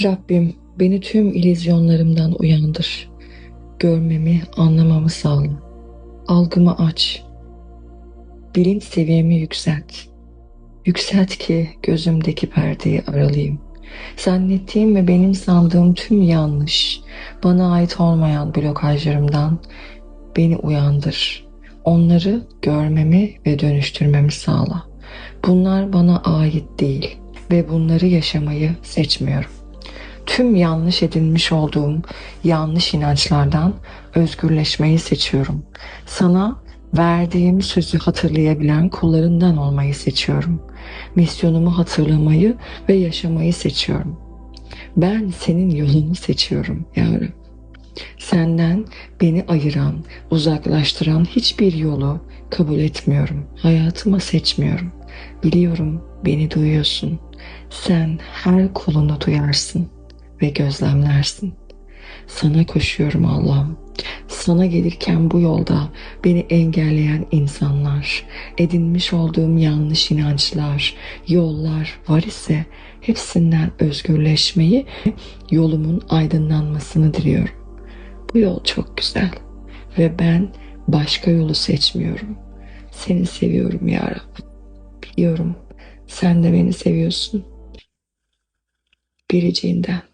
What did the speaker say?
Rabbim beni tüm illüzyonlarımdan uyandır. Görmemi, anlamamı sağla. Algımı aç. Bilinç seviyemi yükselt. Yükselt ki gözümdeki perdeyi aralayayım. Zannettiğim ve benim sandığım tüm yanlış, bana ait olmayan blokajlarımdan beni uyandır. Onları görmemi ve dönüştürmemi sağla. Bunlar bana ait değil ve bunları yaşamayı seçmiyorum. Tüm yanlış edinmiş olduğum yanlış inançlardan özgürleşmeyi seçiyorum. Sana verdiğim sözü hatırlayabilen kullarından olmayı seçiyorum. Misyonumu hatırlamayı ve yaşamayı seçiyorum. Ben senin yolunu seçiyorum ya Rabbi. Senden beni ayıran, uzaklaştıran hiçbir yolu kabul etmiyorum. Hayatıma seçmiyorum. Biliyorum beni duyuyorsun. Sen her kulunu duyarsın ve gözlemlersin. Sana koşuyorum Allah'ım. Sana gelirken bu yolda beni engelleyen insanlar, edinmiş olduğum yanlış inançlar, yollar var ise hepsinden özgürleşmeyi, yolumun aydınlanmasını diliyorum. Bu yol çok güzel ve ben başka yolu seçmiyorum. Seni seviyorum ya. Biliyorum sen de beni seviyorsun. Biriciğinden.